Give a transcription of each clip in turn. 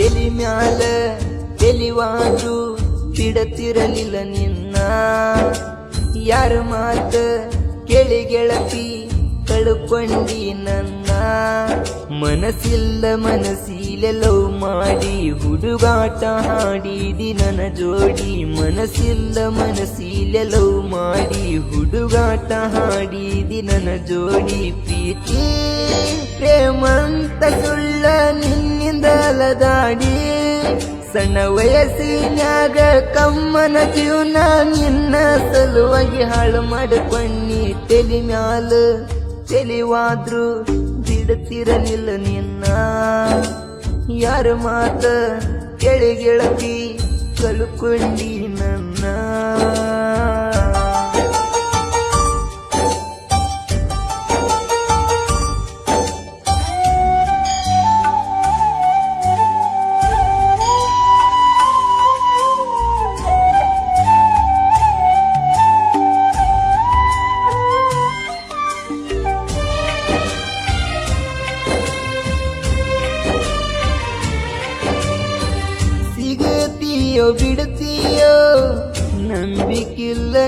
ತೆಲಿ ಮ್ಯಾಲ ಎಲಿವಾಜು ಬಿಡತಿರಲಿಲ್ಲ ನಿನ್ನ. ಯಾರ ಮಾತ ಕೇಳಿ ಗೆಳತಿ, ಕಳ್ಕೊಂಡಿ ನನ್ನ. ಮನಸ್ಸಿಲ್ಲ ಮನಸ್ಸಿಲೆ ಮಾಡಿ, ಹುಡುಗಾಟ ಹಾಡಿದಿ ನನ್ನ ಜೋಡಿ. ಮನಸ್ಸಿಲ್ಲ ಮನಸ್ಸಿಲೆ ಮಾಡಿ, ಹುಡುಗಾಟ ಹಾಡಿದಿ ನನ್ನ ಜೋಡಿ. ಪ್ರೀತಿ ಪ್ರೇಮಂತ ಸುಳ್ಳ ಅಲದಾಡಿ ಸಣ್ಣ ವಯಸ್ಸಿನಾಗ ಕಮ್ಮನ ಜೀವನ ನಿನ್ನ ಸಲುವಾಗಿ ಹಾಳು ಮಾಡಿಕೊಂಡಿ. ತೆಲಿ ಮ್ಯಾಲ ತೆಲಿವಾದ್ರು ಬಿಡತಿರಲಿಲ್ಲ ನಿನ್ನ. ಯಾರ ಮಾತ ಕೆಳಿ ಗೆಳತಿ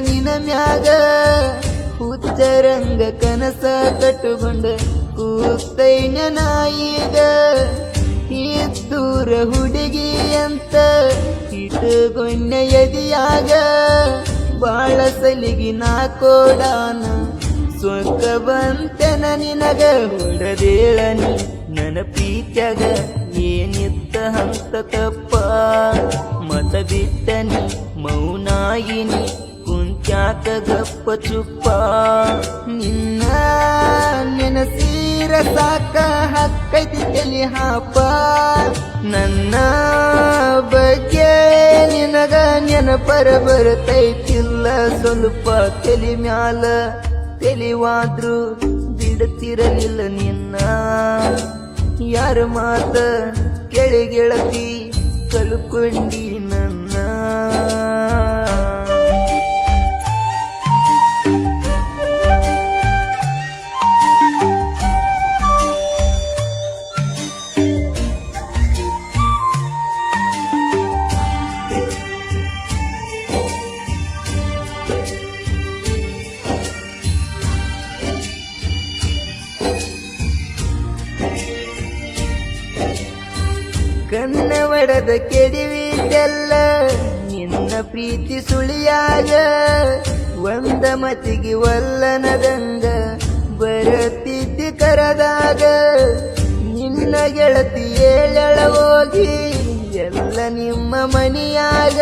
ನಿನ ಮ್ಯಾಗ ಹುಚ್ಚರಂಗ ಕನಸ ಕಟ್ಟುಕೊಂಡ ಕೂತೈನ ನಾಯಿಗ. ದೂರ ಹುಡುಗಿ ಅಂತ ಇಟ್ಟುಕೊಂಡ ಎದಿಯಾಗ ಬಾಳ ಸಲಿಗಿ ನಾ ಕೋಡಾನ ಸ್ವರ್ಗ ಬಂತೆನ ನಿನಗ ಹೊಡೆದೇಳನಿ ನನ್ನ ಪ್ರೀತ್ಯಾಗ ಏನಿತ್ತ ಹಂತ ತಪ್ಪ. ಮತ ಬಿಟ್ಟನಿ ಮೌನಾಗಿನಿ. ಕುಂತ್ಯಾಕ ಗಪ್ಪ ಚುಪ್ಪ. ನಿನ್ನ ನೆನಸೀರ ಸಾಕ ಹಕ್ಕೈತಿ ತಲಿ ಹಾಪ. ನನ್ನ ಬಗ್ಗೆ ನಿನಗ ನೆನಪರ ಬರ್ತೈತಿಲ್ಲ. ಸ್ವಲ್ಪ ತಲಿ ಮ್ಯಾಲ ತೆಲಿವಾದ್ರು ಬಿಡುತ್ತಿರಲಿಲ್ಲ ನಿನ್ನ. ಯಾರ ಮಾತ ಕೆಳಗೆಳತಿ ಕಲ್ಕೊಂಡಿ ನನ್ನ ಕಣ್ಣ ಒಡೆದ ಕೆಡಿವಿದೆಲ್ಲ ನಿನ್ನ ಪ್ರೀತಿ ಸುಳಿಯಾಗ ಒಂದ ಮತಿಗೆ ಒಲ್ಲನದಂಗ ಬರತಿದ್ದಿ ಕರದಾಗ. ನಿನ್ನ ಗೆಳತಿ ಏಳಳ ಹೋಗಿ ಎಲ್ಲ ನಿಮ್ಮ ಮನಿಯಾಗ.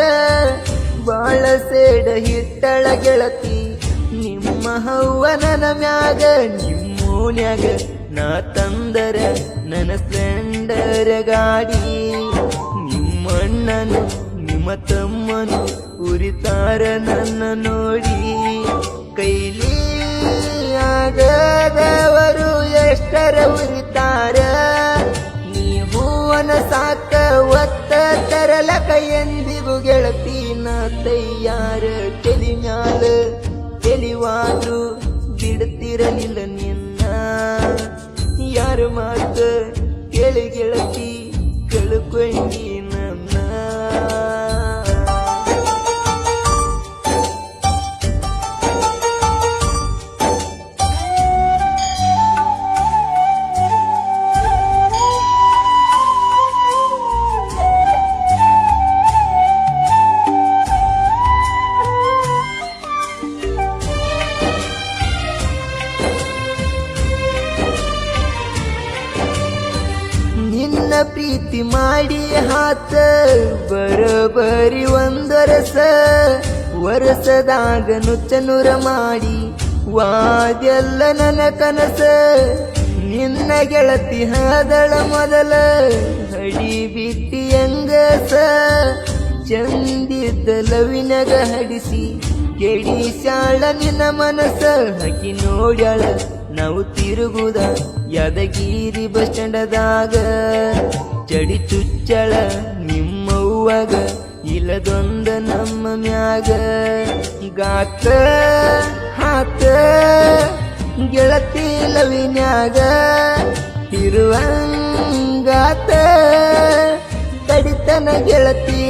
ಬಾಳ ಸೇಡ ಹಿಟ್ಟಳ ಗೆಳತಿ, ನಿಮ್ಮ ಹವ್ವನನ ಮ್ಯಾಗ ನಿಮ್ಮೋನ್ಯಾಗ ನಾ ತಂದರ ನನ್ನ ಸ್ಲೆಂಡರ ಗಾಡಿ ನಿಮ್ಮಣ್ಣನು ನಿಮ್ಮ ತಮ್ಮನು ಉರಿತಾರ ನನ್ನ ನೋಡಿ. ಕೈಲಿ ಆಗದವರು ಎಷ್ಟರ ಉರಿತಾರ? ನೀವು ಹೂವನ ಸಾಕ ಒತ್ತ ತರಲ ಕೈಯಂದಿಗೂ ಗೆಳತಿನ ತಯ್ಯಾರ ಕೆಲಿ ಮ್ಯಾಲ ತೆಲಿವಾದ್ರು ಬಿಡ್ತಿರಲಿಲ್ಲ ನಿನ್ನ ಯಾರ ಮಾತು ಕೇಳಿ ಗೆಳತಿ ಕಳ್ಕೊಂಡಿ ಪ್ರೀತಿ ಮಾಡಿ ಹಾತ, ಬರಬರಿ ಒಂದರಸ. ವರಸದಾಗ ನುಚ್ಚನುರ ಮಾಡಿ ವಾದೆಲ್ಲ ನನ್ನ ಕನಸ. ನಿನ್ನ ಗೆಳತಿ ಹಾದಳ ಮೊದಲ, ಹಡಿ ಬಿಟ್ಟಿ ಅಂಗಸ ಚಂದಿದ್ದ ಲವಿನಗ ಹಡಿಸಿ ಶಾಳ ನಿನ್ನ ಮನಸ. ಹಕಿ ನೋಡ್ಯಾಳ ನಾವು ತಿರುಗುದ ಯದಗಿರಿ ಬಸ್ ಸ್ಟ್ಯಾಂಡದಾಗ. ಚಡಿ ಚುಚ್ಚಳ ನಿಮ್ಮವ್ವಗ, ಇಲ್ಲದೊಂದ ನಮ್ಮ ಮ್ಯಾಗ. ಗಾತ ಹಾತ ಗೆಳತಿ ಲವಿನ್ಯಾಗ. ಇರುವಂಗಾತ ತಡಿತನ ಗೆಳತಿ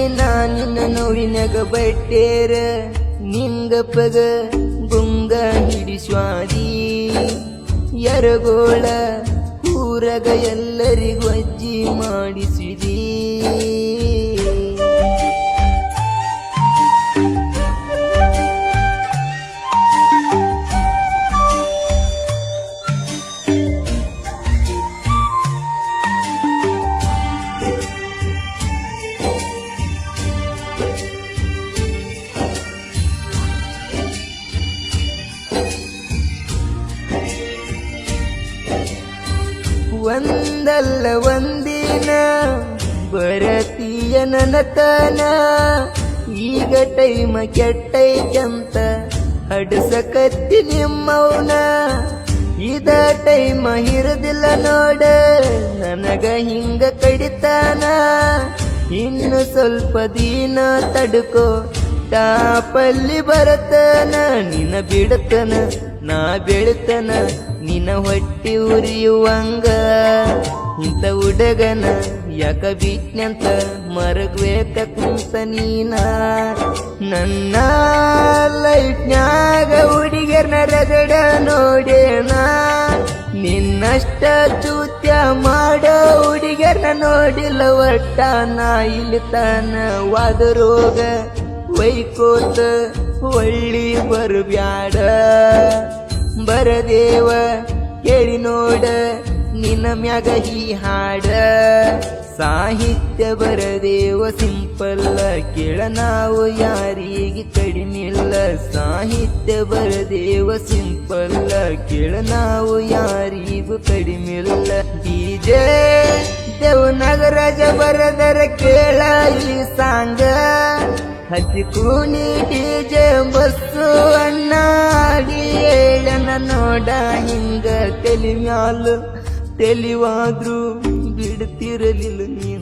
ನಿನ್ನ ನೋವಿನಾಗ ಬಟ್ಟೇರ. ನಿಂಗಪ್ಪಗ ಗುಂಗ ಹಿಡಿಸ್ವಾದಿ ಯರಗೋಳ ಊರಗ ಎಲ್ಲರಿಗೂ ಅಜ್ಜಿ ಮಾಡಿಸಿದಿ. ಒಂದಿನ ಬರತೀಯ ನನತನ ಈಗ ಟೈಮ ಕೆಟ್ಟೈತಂತ, ಹಡಸಕತ್ತಿ ನಿಮ್ಮವನ. ಇದ ಟೈಮ ಇರದಿಲ್ಲ ನೋಡ, ನನಗ ಹಿಂಗ ಕಡಿತಾನ. ಇನ್ನು ಸ್ವಲ್ಪ ದಿನ ತಡ್ಕೋ, ಟಾಪಲ್ಲಿ ಬರತನ. ನಿನ್ನ ಬಿಡತನ, ನಾ ಬೆಳತನ, ನಿನ್ನ ಹೊಟ್ಟಿ ಉರಿಯುವಂಗ. ಇಂಥ ಹುಡುಗನ ಯಾಕ ಬಿಟ್ನಂತ ಮರಗ್ಬೇಕ ಕುಂತ ನೀನ? ನನ್ನ ಲೈಟ್ನಾಗ ಹುಡುಗಿಯರ್ನ ರಗಡ ನೋಡೇನ ನಿನ್ನಷ್ಟ ಚೂತ್ಯ ಮಾಡೋ ಹುಡುಗಿಯರ್ನ ನೋಡಿಲ್ಲ ಒಟ್ಟ ನಾ ಇಲ್ಲಿ ವಾದ ರೋಗ ವೈಕೋತ ಒಳ್ಳಿ ಬರಬ್ಯಾಡ. ಬರದೇವ, ಕೇಳಿ ನೋಡ. ನಿನ್ನ ಮ್ಯಾಗ ಈ ಹಾಡ. ಸಾಹಿತ್ಯ ಬರದೇವ ಸಿಂಪಲ್ಲ ಕೇಳ ನಾವು ಯಾರಿಗೆ ಕಡಿಮಿಲ್ಲ ಸಾಹಿತ್ಯ ಬರದೇವ ಸಿಂಪಲ್ಲ ಕೇಳ ನಾವು ಯಾರಿಗೂ ಕಡಿಮಿಲ್ಲ ಡಿಜೆ ದೇವನಗರಾಜ ಬರದರ ಕೇಳ ಈ ಸಾಂಗ. ಹಚ್ಚಿ ಕೂನಿ ಡಿಜೆ ಬಸ್ಸು ಅಣ್ಣಾಡಿ ಹೇಳನ ನೋಡ ಹಿಂಗ. ತಲಿ ಮ್ಯಾಲ ತೆಲಿವಾದ್ರು ಬಿಡ್ತಿರಲಿಲ್ಲ ನಿನ್ನ